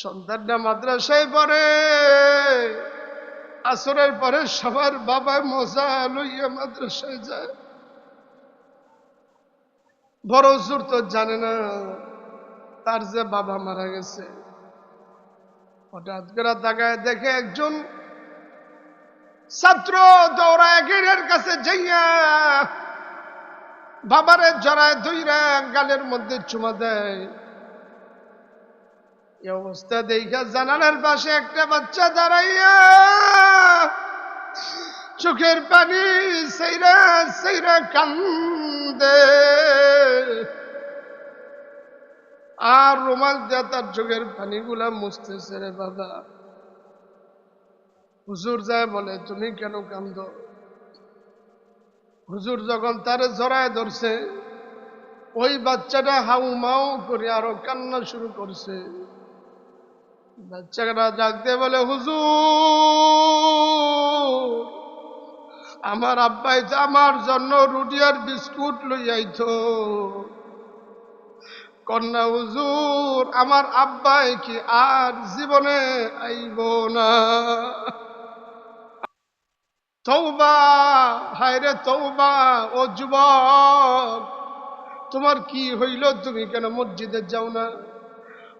সন্তানটা মাদ্রাসায় পড়ে আসরের পরে সবার বাবা মজা লইয়া মাদ্রাসায় যায়। বড় হুজুর তো জানে না, তার যে বাবা মারা গেছে। হঠাৎ করে তাকায় দেখে একজন ছাত্র দৌড়ায় গেটের কাছে যাইয়া বাবারে জড়ায় ধইরা গালের মধ্যে চুমা দেয়। এই অবস্থা দেখা জানালার পাশে একটা বাচ্চা দাঁড়াইয়া চোখের পানি সেইরা সেইরা কান্দে। আর রুমাল দিয়ে তার চোখের পানিগুলা মুছতেছে রে বাবা। হুজুর যায় বলে, তুমি কেন কান্দ? হুজুর যখন তারে জড়ায় ধরছে, ওই বাচ্চাটা হাউ মাউ করে আরও কান্না শুরু করছে। বাচ্চাটা ডাকতে বলে, হুজুর, আমার আব্বাই আমার জন্য রুটি আর বিস্কুট লইয়াইতো কন্যা, হুজুর, আমার আব্বাই কি আর জীবনে আইব না? তৌবা হায়রে তৌবা ও যুবক, তোমার কি হইল? তুমি কেন মসজিদে যাও না?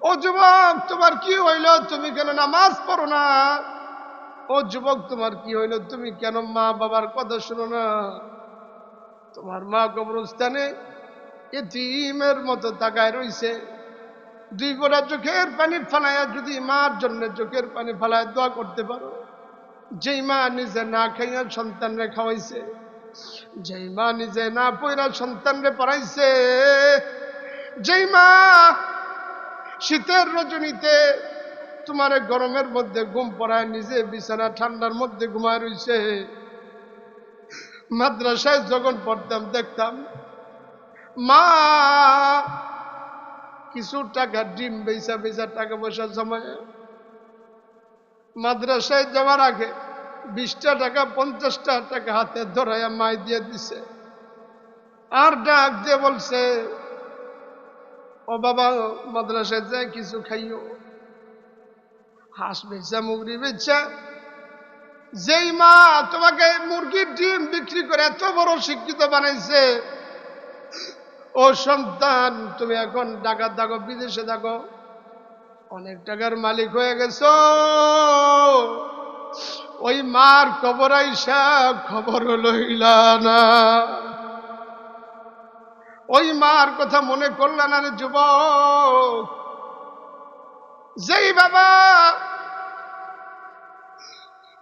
ও যুবক, তোমার কি হইল? তুমি কেন নামাজ পড়ো না? ও যুবক, তোমার কি হইল? তুমি কেন মা বাবার কথা শুনো না? তোমার মা কবরস্থানে এতিমের মতো তাকায় রইছে। দুই গোড়া চোখের পানি ফালাইয়া যদি মার জন্য চোখের পানি ফালায় দোয়া করতে পারো। যেই মা নিজে না খাইয়া সন্তানরে খাওয়াইছে, যেই মা নিজে না পয়রা সন্তানরে পড়াইছে, যেই মা শীতের রজনীতে তোমার গরমের মধ্যে ঘুম পড়ায়, নিজে বিছানা ঠান্ডার মধ্যে ঘুমায় রইছে। মাদ্রাসায় যখন পড়তাম, দেখতাম, মা, কিছু টাকা ডিম বেচা বেচা টাকা পয়সা জমায় মাদ্রাসায় যাওয়ার আগে বিশটা টাকা, পঞ্চাশটা টাকা হাতে ধরাইয়া মাই দিয়ে দিছে। আর ডাক দিয়ে বলছে ও বাবা মাদ্রাসায় যায়, কিছু খাইও। হাঁস বেচা মুগরি বেচা। যেই মা তোমাকে মুরগির ডিম বিক্রি করে এত বড় শিক্ষিত বানাইছে, ও সন্তান, তুমি এখন ডাকাত থাকো, বিদেশে থাকো। অনেক টাকার মালিক হয়ে গেছো। ওই মার খবর আইসা খবর লইলা না। ওই মার কথা মনে করলা না রে যুবক, যেই বাবা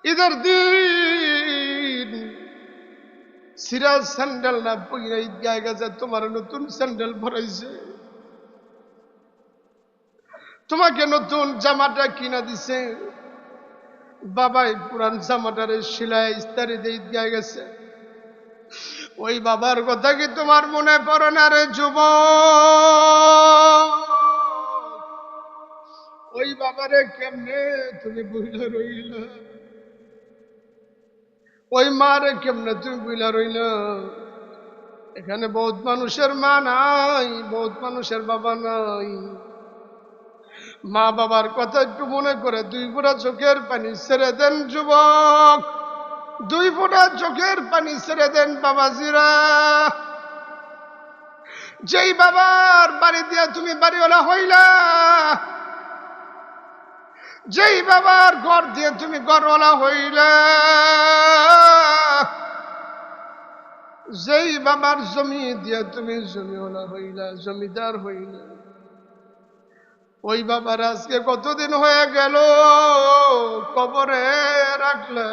ঈদের দিন সিরাজ স্যান্ডেল না পইরা ঈদগায় গেছে, তোমার নতুন স্যান্ডেল ভরাইছে। তোমাকে নতুন জামাটা কিনা দিছে। বাবাই পুরান জামাটারে সিলাই ইস্তারি দিয়ে গেছে। ওই বাবার কথা কি তোমার মনে পড়ে না রে যুব ওই বাবারে কেমনে তুমি বুঝলে রইল? ওই মারে কেমনে তুমি বুঝলা রইল? এখানে বহুত মানুষের মা নাই, বহুত মানুষের বাবা নাই। মা বাবার কথা একটু মনে করে, দুই ফোঁটা চোখের পানি ছেড়ে দেন যুবক। দুই ফোঁটা চোখের পানি ছেড়ে দেন বাবাজিরা। যেই বাবার বাড়ি দিয়ে তুমি বাড়িওয়ালা হইলা, যেই বাবার ঘর দিয়ে তুমি ঘরওয়ালা হইলে, যেই বাবার জমি দিয়ে তুমি জমিওয়ালা হইলা, জমিদার হইলা। ওই বাবার আজকে কতদিন হয়ে গেল? কবরে রাখলে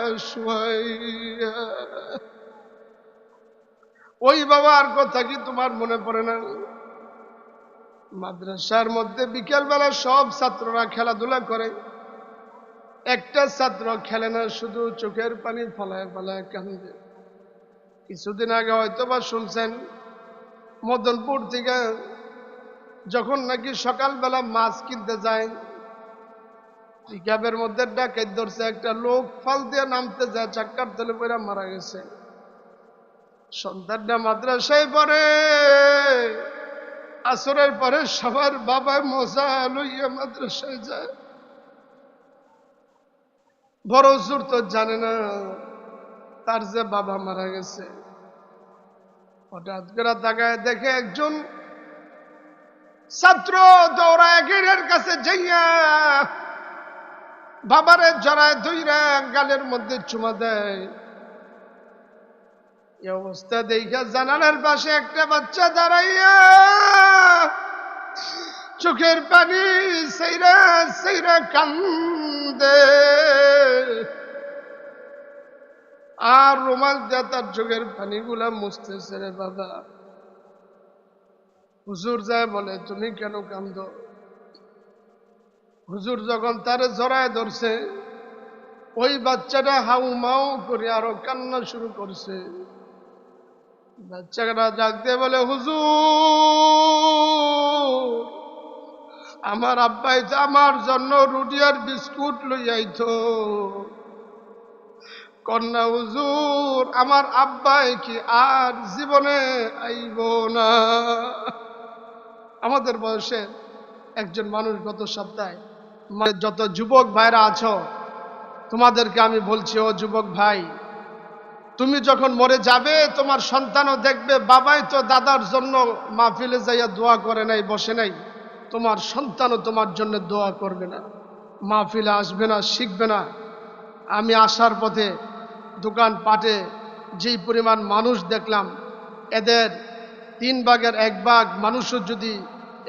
ওই বাবার কথা কি তোমার মনে পড়ে না? মাদ্রাসার মধ্যে বিকেলবেলা সব ছাত্ররা খেলাধুলা করে। একটা ছাত্র খেলে না, শুধু চোখের পানি ফলায় ফলায় কান্দে কিছুদিন আগে হয়তো বা শুনছেন, মদনপুর থেকে যখন নাকি সকালবেলা মাছ কিনতে যায় পিকাপের মধ্যে ডাকাত ধরছে, একটা লোক ফাল দিয়ে নামতে যায়, চাক্কার তলে পড়ে মারা গেছে। সন্তানটা মাদ্রাসায় পরে আসরের পরে সবার বাবা মজা লইয়া মাদ্রাসায় যায়। বড় হুজুর তো জানে না, তার যে বাবা মারা গেছে। হঠাৎ করে তাকায় দেখে একজন ছাত্র দৌড়ায় গেটের কাছে যাইয়া বাবারে জড়ায় ধইরা গালের মধ্যে চুমা দেয়। এই অবস্থা দেখা জানালার পাশে একটা বাচ্চা দাঁড়াইয়া চোখের পানি সেইরা সেইরা কান্দে। আর রুমাল দিয়ে তার চোখের পানিগুলা মুছতেছে রে বাবা। হুজুর যায় বলে, তুমি কেন কান্দ? হুজুর যখন তার জড়ায় ধরছে, ওই বাচ্চাটা হাউ মাউ করে আরও কান্না শুরু করছে। বাচ্চাটা দিয়ে বলে, হুজুর, আমার আব্বাই আমার জন্য রুটি আর বিস্কুট লইয়াইতো কন্যা হুজুর, আমার আব্বাই কি আর জীবনে আইব না? আমাদের বয়সে একজন মানুষ গত সপ্তাহে মানে যত যুবক ভাইরা আছো, তোমাদেরকে আমি বলছি, ও যুবক ভাই, তুমি যখন মরে যাবে, তোমার সন্তানও দেখবে, বাবাই তো দাদার জন্য মাহফিলে যাইয়া দোয়া করে নাই, বসে নাই। তোমার সন্তানও তোমার জন্য দোয়া করবে না, মাহফিলে আসবে না, শিখবে না। আমি আসার পথে দোকান পাটে যেই পরিমাণ মানুষ দেখলাম, এদের তিন ভাগের এক ভাগ মানুষও যদি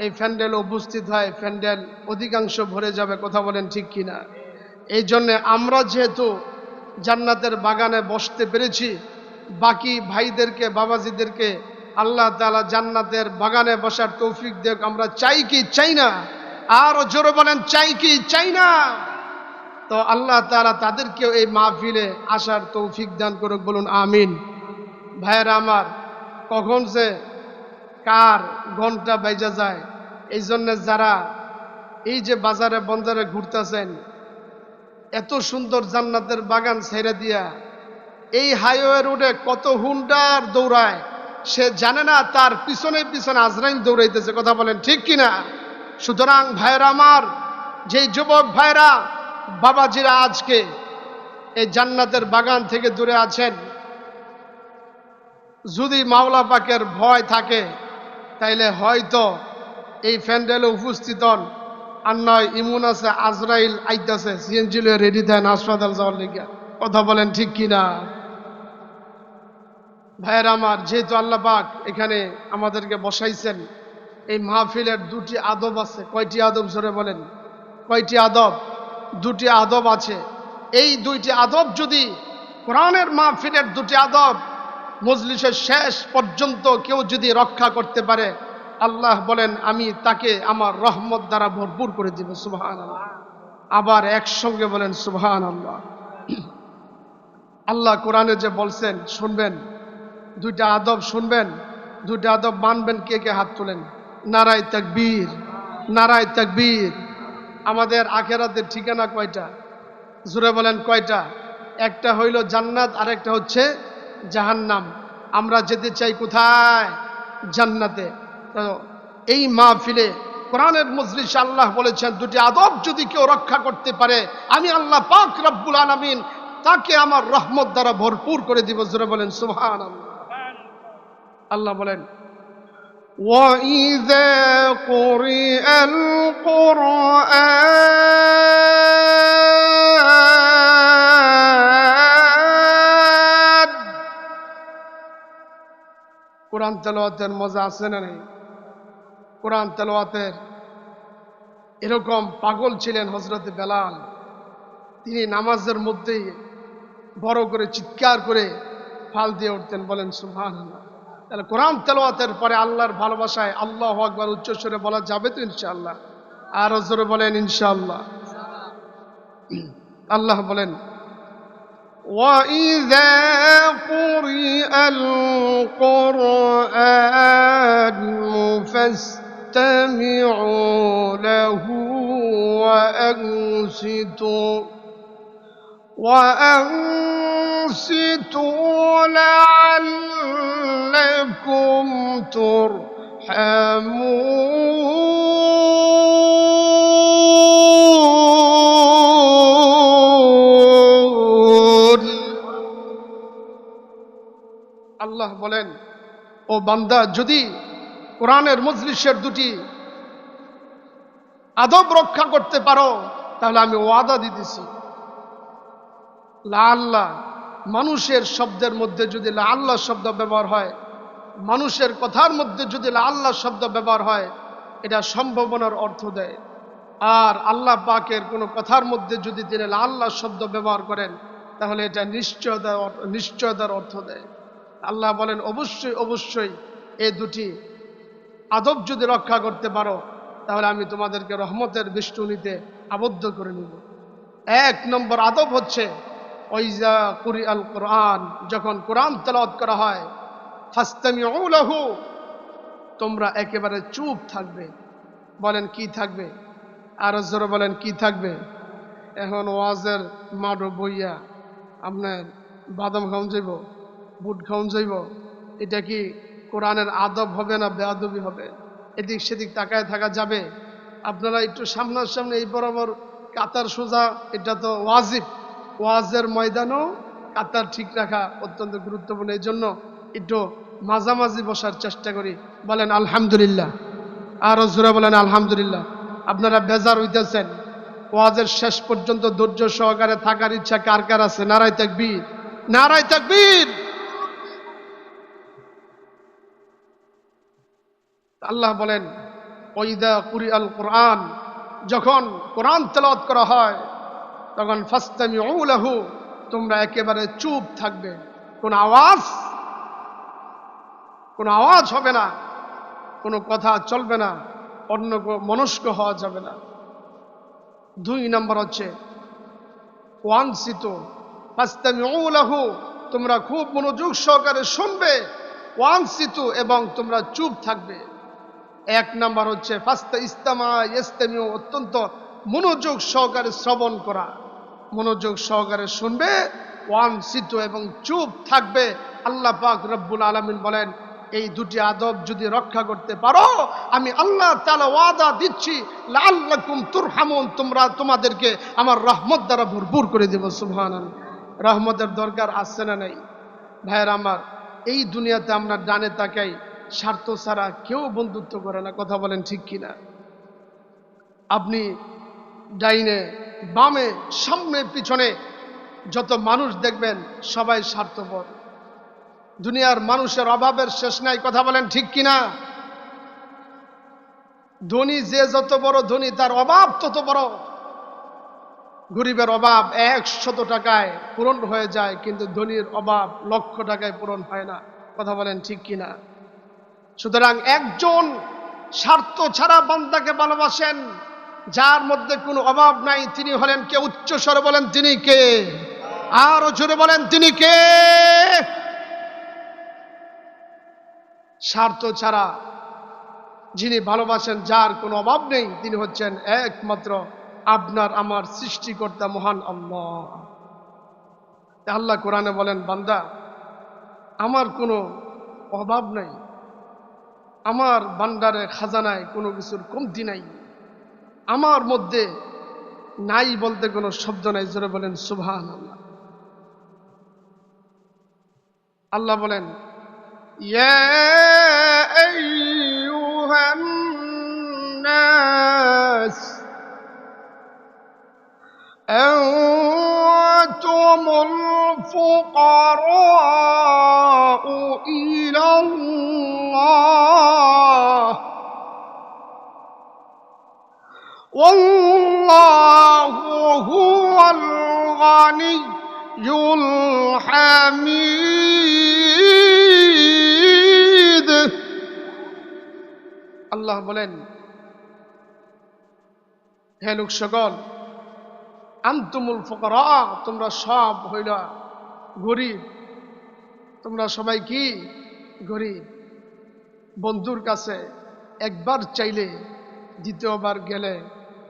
এই ফ্যান্ডেল উপস্থিত হয় ফ্যান্ডেল অধিকাংশ ভরে যাবে, কথা বলেন ঠিক কিনা? এই জন্যে আমরা যেহেতু জান্নাতের বাগানে বসতে পেরেছি, বাকি ভাইদেরকে, বাবাজিদেরকে আল্লাহ তালা জান্নাতের বাগানে বসার তৌফিক দেখ আমরা চাই কি, চাই না? আরও জোরে বলেন, চাই কি, চাই না? তো আল্লাহ তালা তাদেরকেও এই মাহফিলে আসার তৌফিক দান করুক, বলুন আমিন। ভাইয়েরা আমার, কখন যে কার ঘণ্টা বেজা যায়? এই জন্যে যারা এই যে বাজারে, বন্দরে ঘুরতেছেন, এত সুন্দর জান্নাতের বাগান ছেড়ে দিয়া এই হাইওয়ে রোডে কত হুন্ডার দৌড়ায়, সে জানে না তার পিছনে পিছনে আজরাইল দৌড়াইতেছে। কথা বলেন ঠিক কিনা? সুতরাং ভাইরা আমার, যেই যুবক ভাইরা বাবাজিরা আজকে এই জান্নাতের বাগান থেকে দূরে আছেন। যদি মাওলা পাকের ভয় থাকে তাইলে হয়তো এই ফ্যান্ডেলে উপস্থিত হন। আর নয়, ইমুন আছে, আজরাইল আইতাছে সিএনজি রেডি দেন হাসপাতাল যাওয়ার লেগে কথা বলেন ঠিক কিনা? ভাইয়ের আমার, যেহেতু আল্লাহ পাক এখানে আমাদেরকে বসাইছেন, এই মাহফিলের দুটি আদব আছে। কয়টি আদব জোরে বলেন? কয়টি আদব? দুটি আদব আছে। এই দুইটি আদব যদি কোরআনের মাহফিলের দুটি আদব মজলিসের শেষ পর্যন্ত কেউ যদি রক্ষা করতে পারে, আল্লাহ বলেন, আমি তাকে আমার রহমত দ্বারা ভরপুর করে দিব। সুবহান আবার একসঙ্গে বলেন সুবহান আল্লাহ আল্লাহ কোরআনে যে বলছেন, শুনবেন, দুইটা আদব শুনবেন, দুইটা আদব মানবেন, কে কে হাত তোলেন? নারায় তাকবীর নারায় তাকবীর। আমাদের আখেরাতের ঠিকানা কয়টা? জুড়ে বলেন কয়টা? একটা হইল জান্নাত আর একটা হচ্ছে জাহান্নাম আমরা যেতে চাই কোথায় জান্নাতে তো এই মাহফিলে কোরআনের মজলিস আল্লাহ বলেছেন দুটি আদব যদি কেউ রক্ষা করতে পারে আমি আল্লাহ পাক রব্বুল আলমিন তাকে আমার রহমত দ্বারা ভরপুর করে দিব জোরে বলেন সুহান আল্লাহ বলেন وإذا قرئ القرآن কোরআন তেলাওয়াতের মজা আছে না নেই? কোরআন তেলাওয়াতের এরকম পাগল ছিলেন হজরত বেলাল। তিনি নামাজের মধ্যেই বড় করে চিৎকার করে ফাল দিয়ে উঠতেন, বলেন সুহান তাহলে কোরআন তেলাওয়াতের পরে আল্লাহর ভালোবাসায় আল্লাহ আকবার উচ্চস্বরে বলা যাবে তো ইনশাআল্লাহ? আর জোরে বলেন, ইনশাআল্লাহ। আল্লাহ বলেন وإذا قرئ القرآن فاستمعوا له وأنصتوا وأنصتوا لعلكم حمون আল্লাহ বলেন, ও বান্দা, যদি কোরআনের মজলিসের দুটি আদব রক্ষা করতে পারো, তাহলে আমি ওয়াদা দিতেছি লা আল্লাহ মানুষের শব্দের মধ্যে যদি লা আল্লাহ শব্দ ব্যবহার হয়, মানুষের কথার মধ্যে যদি লা আল্লাহ শব্দ ব্যবহার হয়, এটা সম্ভাবনার অর্থ দেয়। আর আল্লাহ পাকের কোনো কথার মধ্যে যদি তিনি লা আল্লাহ শব্দ ব্যবহার করেন, তাহলে এটা নিশ্চয়তার নিশ্চয়তার অর্থ দেয়। আল্লাহ বলেন, অবশ্যই অবশ্যই এই দুটি আদব যদি রক্ষা করতে পারো, তাহলে আমি তোমাদেরকে রহমতের বিষ্ণুনিতে আবদ্ধ করে নিব। এক নম্বর আদব হচ্ছে ওইজা কুরি আল কোরআন যখন কোরআন তেলাওয়াত করা হয় ফাস্তামি লাহু তোমরা একেবারে চুপ থাকবে। বলেন, কি থাকবে? আর জোরে বলেন, কি থাকবে? এখন ওয়াজের মাডো বইয়া আপনার বাদাম খাওন যাইব। বুট খাওন যাইব। এটা কি কোরআনের আদব হবে না বেআদবি হবে? এদিক সেদিক তাকায় থাকা যাবে। আপনারা একটু সামনাসামনি এই বরাবর কাতার সোজা, এটা তো ওয়াজিব। ওয়াজের ময়দানও কাতার ঠিক রাখা অত্যন্ত গুরুত্বপূর্ণ। এই জন্য একটু মাঝামাঝি বসার চেষ্টা করি। বলেন, আলহামদুলিল্লাহ। আরও জোরে বলেন, আলহামদুলিল্লাহ। আপনারা বেজার হইতেছেন। ওয়াজের শেষ পর্যন্ত ধৈর্য সহকারে থাকার ইচ্ছা কার কার আছে? নারায় তাকবীর। নারায় তাকবীর! আল্লাহ বলেন, ওইদা কুরি আল কোরআন যখন কোরআন তেলাওয়াত করা হয়, তখন ফাস্তামি লাহু, তোমরা একেবারে চুপ থাকবে। কোন আওয়াজ, কোনো আওয়াজ হবে না, কোনো কথা চলবে না, অন্য মনস্ক হওয়া যাবে না। দুই নম্বর হচ্ছে, ওয়ানসিত ফাস্তামিউলাহু তোমরা খুব মনোযোগ সহকারে শুনবে, ওয়ানসিতু এবং তোমরা চুপ থাকবে। এক নাম্বার হচ্ছে, ফাস্তা ইস্তামা ইস্তামিউ অত্যন্ত মনোযোগ সহকারে শ্রবণ করা। মনোযোগ সহকারে শুনবে, ওয়ান সিতু এবং চুপ থাকবে। আল্লাহ পাক রব্বুল আলমিন বলেন, এই দুটি আদব যদি রক্ষা করতে পারো, আমি আল্লাহ তালা ওয়াদা দিচ্ছি লাল্লাকুম তুরহামুন, তোমরা তোমাদেরকে আমার রহমত দ্বারা ভরপুর করে দেব সুহান রহমতের দরকার আসছে না নাই? ভাইয়ের আমার, এই দুনিয়াতে আমরা ডানে তাকাই স্বার্থ ছাড়া কেউ বন্ধুত্ব করে না। কথা বলেন ঠিক কিনা? আপনি ডাইনে বামে, সামনে, পিছনে যত মানুষ দেখবেন, সবাই স্বার্থপর। দুনিয়ার মানুষের অভাবের শেষ নাই। কথা বলেন ঠিক কিনা? ধনী যে যত বড় ধনী, তার অভাব তত বড়। গরিবের অভাব একশত টাকায় পূরণ হয়ে যায়, কিন্তু ধনীর অভাব লক্ষ টাকায় পূরণ হয় না। কথা বলেন ঠিক কিনা? সুতরাং একজন স্বার্থ ছাড়া বান্দাকে ভালোবাসেন, যার মধ্যে কোনো অভাব নাই, তিনি হলেন কে? উচ্চ স্বরে বলেন তিনি কে? আর জোরে বলেন তিনি কে? স্বার্থ ছাড়া যিনি ভালোবাসেন, যার কোনো অভাব নেই, তিনি হচ্ছেন একমাত্র আপনার, আমার সৃষ্টিকর্তা মহান আল্লাহ। আল্লাহ কোরআনে বলেন, বান্দা, আমার কোনো অভাব নাই আমার বান্ডারে খাজানায় কোনো কিছুর কমতি নাই আমার মধ্যে নাই বলতে কোনো শব্দ নাই জোরে বলেন সুবহান আল্লাহ আল্লাহ বলেন ইয়া আইয়ুহান নাস أنتم الفقراء إلى الله والله هو الغني الحميد আল্লাহ বলেন হে লোক সকল আন্তুমুল ফকরা তোমরা সব হইল গরিব তোমরা সবাই কি গরিব বন্ধুর কাছে একবার চাইলে দ্বিতীয়বার গেলে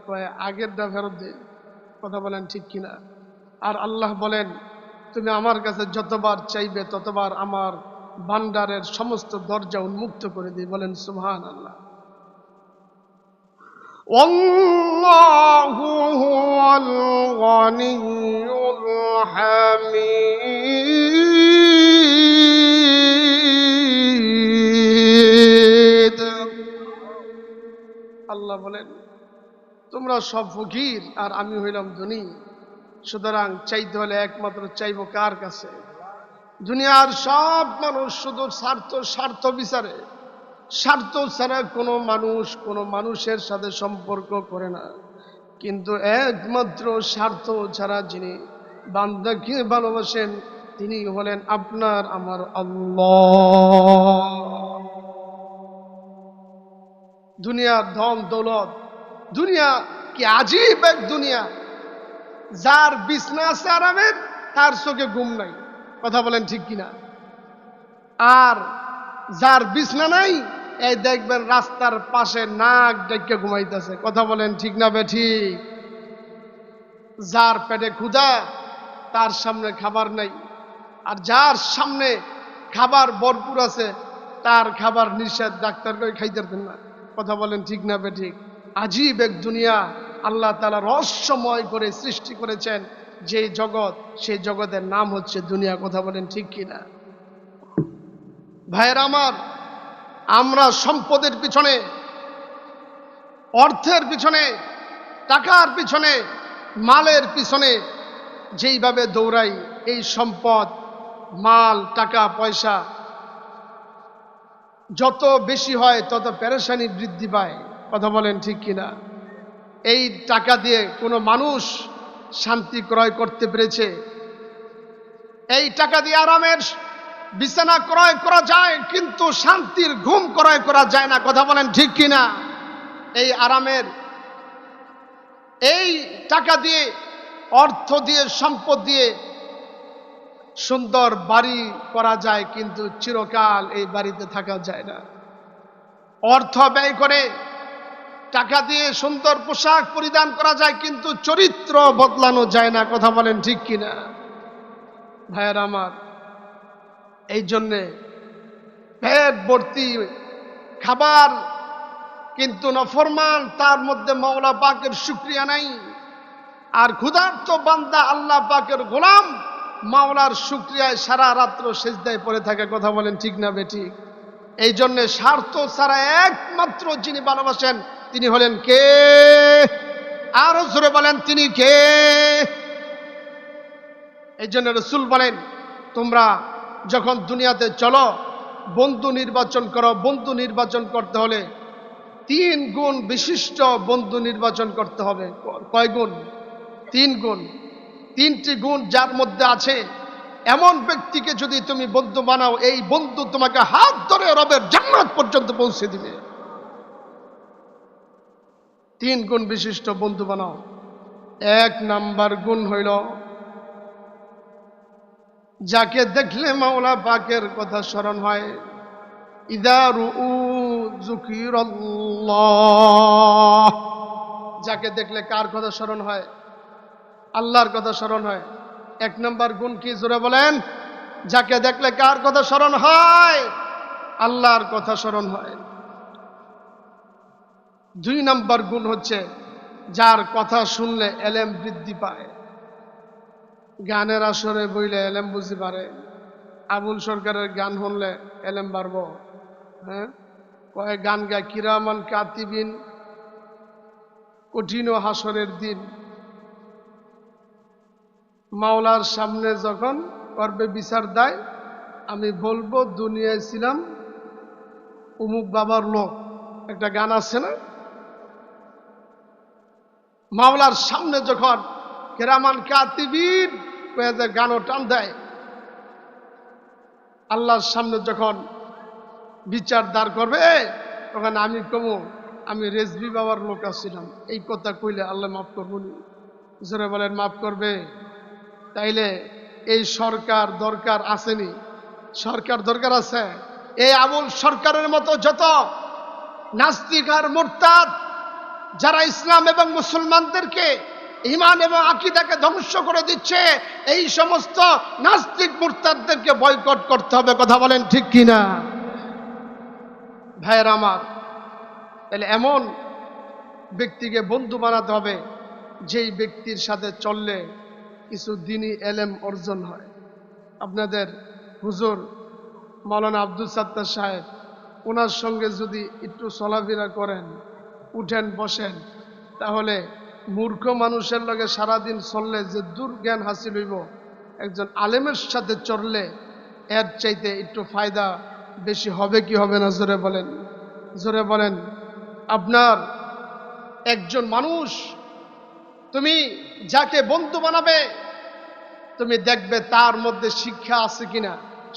কয় আগেরটা ফেরত দে কথা বলেন ঠিক কিনা আর আল্লাহ বলেন তুমি আমার কাছে যতবার চাইবে ততবার আমার ভান্ডারের সমস্ত দরজা উন্মুক্ত করে দিই বলেন সুবহান আল্লাহ والله هو الغني الحميد আল্লাহ বলেন, তোমরা সব ফকির আর আমি হইলাম ধনী। সুতরাং চাইতে হলে একমাত্র চাইব কার কাছে? দুনিয়ার সব মানুষ শুধু স্বার্থ স্বার্থ বিচারে। স্বার্থ ছাড়া কোনো মানুষ কোনো মানুষের সাথে সম্পর্ক করে না। কিন্তু একমাত্র স্বার্থ ছাড়া যিনি বান্দাকে ভালোবাসেন, তিনি হলেন আপনার আমার আল্লাহ। দুনিয়ার ধন দৌলত। দুনিয়া কি আজীব এক দুনিয়া। যার বিছনা আছে আরামের, তার চোখে ঘুম নাই। কথা বলেন ঠিক কিনা? আর যার বিছনা নাই, এই দেখবেন রাস্তার পাশে নাক ডেকে ঘুমাইতেছে। কথা বলেন ঠিক না বে ঠিক? যার পেটে ক্ষুধা, তার সামনে খাবার নাই। আর যার সামনে খাবার ভরপুর আছে, তার খাবার নিষেধ ডাক্তার করে খাইতে না? কথা বলেন ঠিক না বে ঠিক? আজীব এক দুনিয়া আল্লাহ তালা রহস্যময় করে সৃষ্টি করেছেন যে জগৎ সেই জগতের নাম হচ্ছে দুনিয়া, কথা বলেন ঠিক কিনা? ভাইয়ের আমার, আমরা সম্পদের পিছনে, অর্থের পিছনে, টাকার পিছনে, মালের পিছনে যেইভাবে দৌড়াই, এই সম্পদ, মাল, টাকা, পয়সা যত বেশি হয়, তত পেরেশানি বৃদ্ধি পায়। কথা বলেন ঠিক কিনা? এই টাকা দিয়ে কোনো মানুষ শান্তি ক্রয় করতে পেরেছে? এই টাকা দিয়ে আরামের বিছানা ক্রয় করা যায়, কিন্তু শান্তির ঘুম ক্রয় করা যায় না। কথা বলেন ঠিক কিনা? এই আরামের, এই টাকা দিয়ে, অর্থ দিয়ে, সম্পদ দিয়ে সুন্দর বাড়ি করা যায়, কিন্তু চিরকাল এই বাড়িতে থাকা যায় না। অর্থ ব্যয় করে টাকা দিয়ে সুন্দর পোশাক পরিধান করা যায়, কিন্তু চরিত্র বদলানো যায় না। কথা বলেন ঠিক কিনা? ভাইয়ের আমার, এই জন্যে পেট ভর্তি খাবার কিন্তু নফরমান, তার মধ্যে মাওলা পাকের শুক্রিয়া নাই। আর ক্ষুধার্ত বান্দা আল্লাহ পাকের গোলাম মাওলার শুক্রিয়ায় সারা রাত্র সেজদায় পড়ে থাকে, কথা বলেন ঠিক না বেঠিক এই জন্যে স্বার্থ ছাড়া একমাত্র যিনি ভালোবাসেন, তিনি হলেন কে? আরও জোরে বলেন, তিনি কে? এই জন্য রসুল বলেন, তোমরা যখন দুনিয়াতে চলো, বন্ধু নির্বাচন করো, বন্ধু নির্বাচন করতে হলে তিন গুণ বিশিষ্ট বন্ধু নির্বাচন করতে হবে। কয় গুণ? তিন গুণ। তিনটি গুণ যার মধ্যে আছে, এমন ব্যক্তিকে যদি তুমি বন্ধু বানাও, এই বন্ধু তোমাকে হাত ধরে রবের জান্নাত পর্যন্ত পৌঁছে দিবে। তিন গুণ বিশিষ্ট বন্ধু বানাও। এক নাম্বার গুণ হইল, যাকে দেখলে মাওলা পাকের কথা স্মরণ হয় ইদারু যাকে দেখলে কার কথা স্মরণ হয়? আল্লাহর কথা স্মরণ হয়। এক নম্বর গুণ কি জোরে বলেন? যাকে দেখলে কার কথা স্মরণ হয়? আল্লাহর কথা স্মরণ হয়। দুই নম্বর গুণ হচ্ছে, যার কথা শুনলে এলেম বৃদ্ধি পায়। গানের আসরে বইলে এলেম বুঝতে পারে আবুল সরকারের গান শুনলে এলেম বাড়ব। হ্যাঁ? কয়ে গান গায় কিরামান কাতিবিন, কঠিন হাসরের দিন। মাওলার সামনে যখন করবে বিচার দেয়, আমি বলব, দুনিয়ায় ছিলাম উমুক বাবার লোক। একটা গান আছে না? মাওলার সামনে যখন কেরামান কাতিবিন গানও টান দেয়, আল্লাহর সামনে যখন বিচার দাঁড় করবে, তখন আমি কমু, আমি রেজবি বাবার লোক আসছিলাম এই কথা কইলে আল্লাহ মাফ করব নি জোরে বলেন, মাফ করবে। তাইলে এই সরকার দরকার আসেনি। সরকার দরকার আছে। এই আবুল সরকারের মতো যত নাস্তিক আর মোরতাদ, যারা ইসলাম এবং মুসলমানদেরকে ইমান এবং আকিদাকে ধ্বংস করে দিচ্ছে, এই সমস্ত নাস্তিক মুরতাদদেরকে বয়কট করতে হবে, কথা বলেন ঠিক কিনা? ভাইয়ের আমার তাহলে এমন ব্যক্তিকে বন্ধু বানাতে হবে, যেই ব্যক্তির সাথে চললে কিছু দিনই এলেম অর্জন হয়। আপনাদের হুজুর মৌলানা আব্দুল সাত্তার সাহেব ওনার সঙ্গে যদি একটু চলাফেরা করেন, উঠেন, বসেন, তাহলে মূর্খ মানুষের লগে সারাদিন চললে যে দূর জ্ঞান হাসিল হইব, একজন আলেমের সাথে চললে এর চাইতে একটু ফায়দা বেশি হবে কি হবে না, জোরে বলেন। জোরে বলেন, আপনার একজন মানুষ তুমি যাকে বন্ধু বানাবে, তুমি দেখবে তার মধ্যে শিক্ষা আছে কিনা।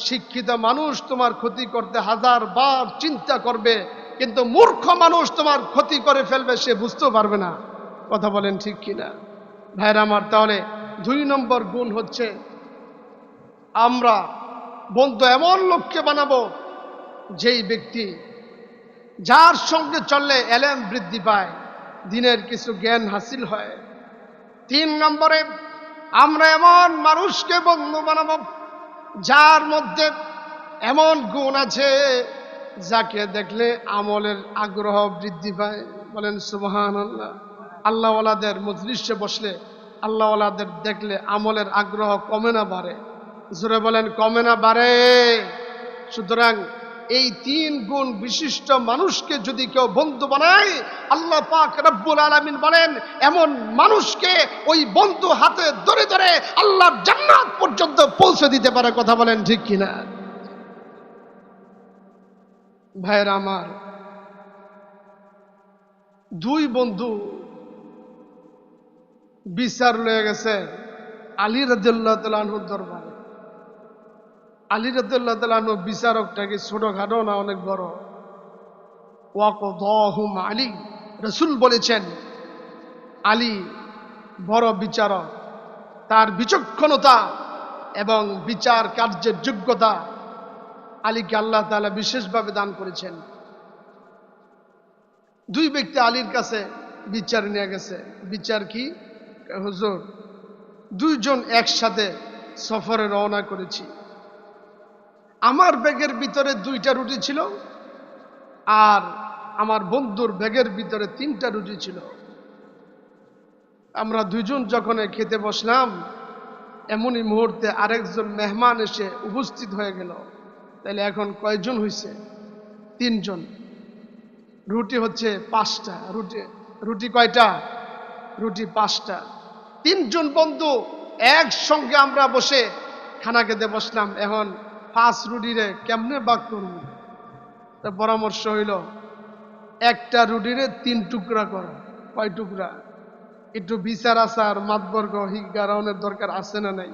শিক্ষিত মানুষ তোমার ক্ষতি করতে হাজার বার চিন্তা করবে, কিন্তু মূর্খ মানুষ তোমার ক্ষতি করে ফেলবে, সে বুঝতেও পারবে না। কথা বলেন ঠিক কিনা? ভাইরা আমার, তাহলে দুই নম্বর গুণ হচ্ছে, আমরা বন্ধু এমন লোককে বানাবো, যেই ব্যক্তি যার সঙ্গে চললে এলেম বৃদ্ধি পায়, দিনের কিছু জ্ঞান হাসিল হয়। তিন নম্বরে, আমরা এমন মানুষকে বন্ধু বানাবো, যার মধ্যে এমন গুণ আছে, যাকে দেখলে আমলের আগ্রহ বৃদ্ধি পায়। বলেন সুবহান আল্লাহ আল্লাহওয়ালাদের মজলিসে বসলে, আল্লাহওয়ালাদের দেখলে আমলের আগ্রহ কমে না বাড়ে। জোরে বলেন, কমে না বাড়ে। সুতরাং এই তিন গুণ বিশিষ্ট মানুষকে যদি কেউ বন্ধু বানায়, আল্লাহ পাক রব্বুল আলামিন বলেন, এমন মানুষকে ওই বন্ধু হাতে ধরে ধরে আল্লাহ জান্নাত পর্যন্ত পৌঁছে দিতে পারে কথা বলেন ঠিক কিনা? ভাইয়ের আমার, দুই বন্ধু বিচার লয়ে গেছে আলী রাজিউল্লাহ তালাহুর দরবারে। আলী রাজিউল্লাহ তালাহু বিচারকটাকে ছোটখাটো না অনেক বড়? ওয়াকদহুম আলী। রসুল বলেছেন, আলী বড় বিচারক। তার বিচক্ষণতা এবং বিচার কার্যের যোগ্যতা আলীকে আল্লাহ তাআলা বিশেষভাবে দান করেছেন। দুই ব্যক্তি আলীর কাছে বিচার নিয়ে গেছে। বিচার কি? হুজুর, দুইজন একসাথে সফরে রওনা করেছি। আমার ব্যাগের ভিতরে দুইটা রুটি ছিল আর আমার বন্ধুর ব্যাগের ভিতরে তিনটা রুটি ছিল। আমরা দুইজন যখন খেতে বসলাম, এমনই মুহূর্তে আরেকজন মেহমান এসে উপস্থিত হয়ে গেল। তাহলে এখন কয়জন হয়েছে তিনজন। রুটি হচ্ছে পাঁচটা। রুটি রুটি কয়টা? রুটি পাঁচটা। তিনজন বন্ধু একসঙ্গে আমরা বসে খানা খেতে বসলাম। এখন পাঁচ রুটিরে কেমনে বাক করব? তা পরামর্শ হইল, একটা রুটিরে তিন টুকরা করো, কয় টুকরা? একটু বিচার আচার, মাতবর্গ হিগারণের দরকার আছে না নাই?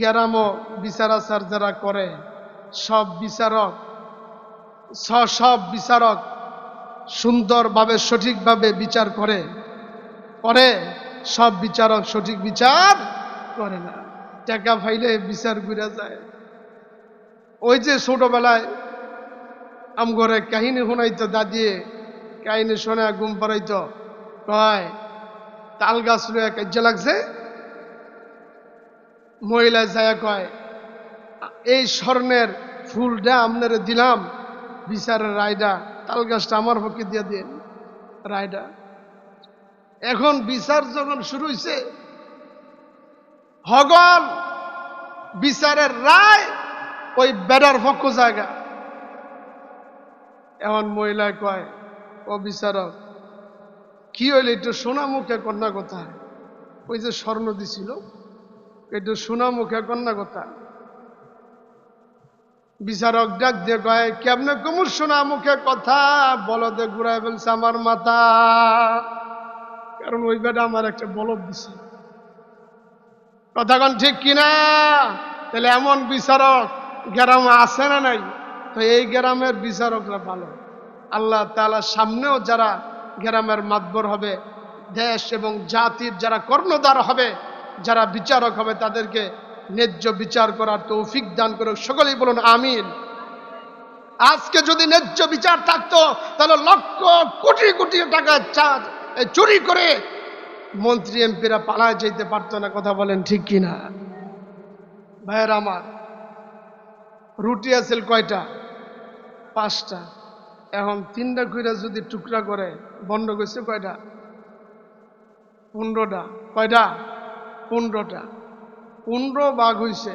গ্যারামও বিচার আচার যারা করে, সব বিচারক সব বিচারক সুন্দরভাবে, সঠিকভাবে বিচার করে করে সব বিচারক সঠিক বিচার করে না। টাকা ফাইলে বিচার ঘুরে যায়। ওই যে ছোটবেলায় আমগরে কাহিনী শোনাইতো দাদিয়ে কাহিনী শোনা ঘুম পাড়াইতো, কয়, তাল গাছ লইয়া কাজ্যা লাগছে? মহিলা যায় কয়, এই স্বর্ণের ফুলটা আপনারে দিলাম, বিচারের রায়ডা তাল গাছটা আমার পক্ষে দিয়ে দিন রায়ডা এখন বিচার যখন শুরু হয়েছে হগল বিচারের রায় ওই বেড়ার পক্ষ জায়গা। এমন মহিলা কয়, ও বিচারক, কি হইলে? একটু সোনা মুখে কন্যা কথা ওই যে স্বর্ণ দিছিল, একটু সোনা মুখে কন্যা কথা বিচারক ডাক দিয়ে কয়, কেমনে কুমুর সোনা মুখে কথা? বলদে ঘুরাই বলছে আমার মাথা। কারণ ওই বেটা আমার একটা বলদ দিছে। কথাখন ঠিক কিনা? তাহলে এমন বিচারক গ্রামে আছে না নাই? তো এই গ্রামের বিচারকরা ভালো। আল্লাহ তাআলা সামনেও যারা গ্রামের মাতবর হবে, দেশ এবং জাতির যারা কর্ণধার হবে, যারা বিচারক হবে, তাদেরকে ন্যায্য বিচার করার তৌফিক দান করে সকলেই বলুন, আমিন। আজকে যদি ন্যায্য বিচার থাকতো, তাহলে লক্ষ কোটি কোটি টাকা চুরি করে মন্ত্রী এমপিরা পালায় যেতে পারতো না, কথা বলেন ঠিক কিনা? ভাইয়ের আমার রুটি আছিল কয়টা? পাঁচটা। এখন তিনটা কইরা যদি টুকরা করে, বন্ধ করছে কয়টা? পনেরোটা। কয়টা? পনেরোটা। পনেরো বাঘ হইছে।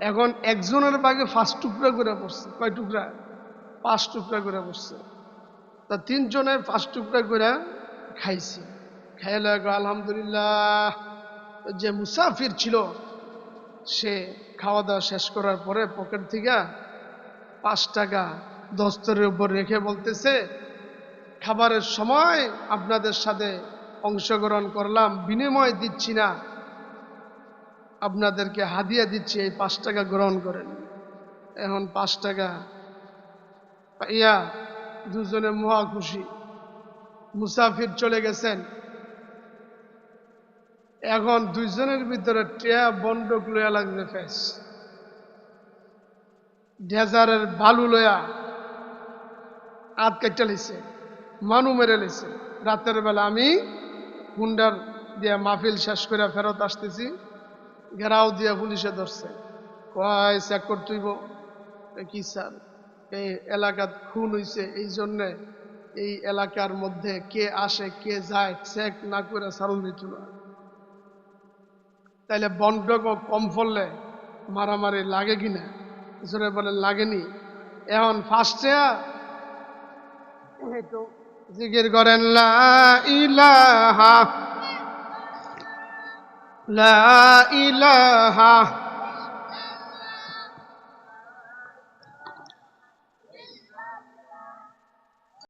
এখন একজনের বাঘে ফার্স্ট টুকরা করে পড়ছে। কয় টুকরা? পাঁচ টুকরা করে পড়ছে। তা তিনজনে পাঁচ টুকরা করে খাইছে। খাইলে আলহামদুলিল্লাহ। যে মুসাফির ছিল সে খাওয়া দাওয়া শেষ করার পরে পকেট থেকে পাঁচ টাকা দস্তরের উপর রেখে বলতেছে, খাবারের সময় আপনাদের সাথে অংশগ্রহণ করলাম, বিনিময় দিচ্ছি না। আপনাদেরকে হাদিয়া দিচ্ছি, এই পাঁচ টাকা গ্রহণ করেন। এখন পাঁচ টাকা ইয়া দুজনে মহা খুশি। মুসাফির চলে গেছেন। এখন দুইজনের ভিতরে টেয়া বন্ডক লয়া লাগবে ফেস। ডেজারের বালু লয়া আত কেটে লিছে মানু মেরে লিছে রাতের বেলা আমি হুন্ডার দিয়া মাহফিল শেষ করে ফেরত আসতেছি, ঘেরাও দিয়া পুলিশে ধরছে। কয়, চেক করতেইব? কি স্যার? এই এলাকাত খুন হইছে, এই জন্যে এই এলাকার মধ্যে কে আসে, কে যায়, চেক না করে সারুন দিত না। তাইলে বন্ডক কম ফললে মারামারি লাগে কিনা জোরে বলে, লাগেনি। এখন ফার্স্টে জিগির করেন লা ইলাহা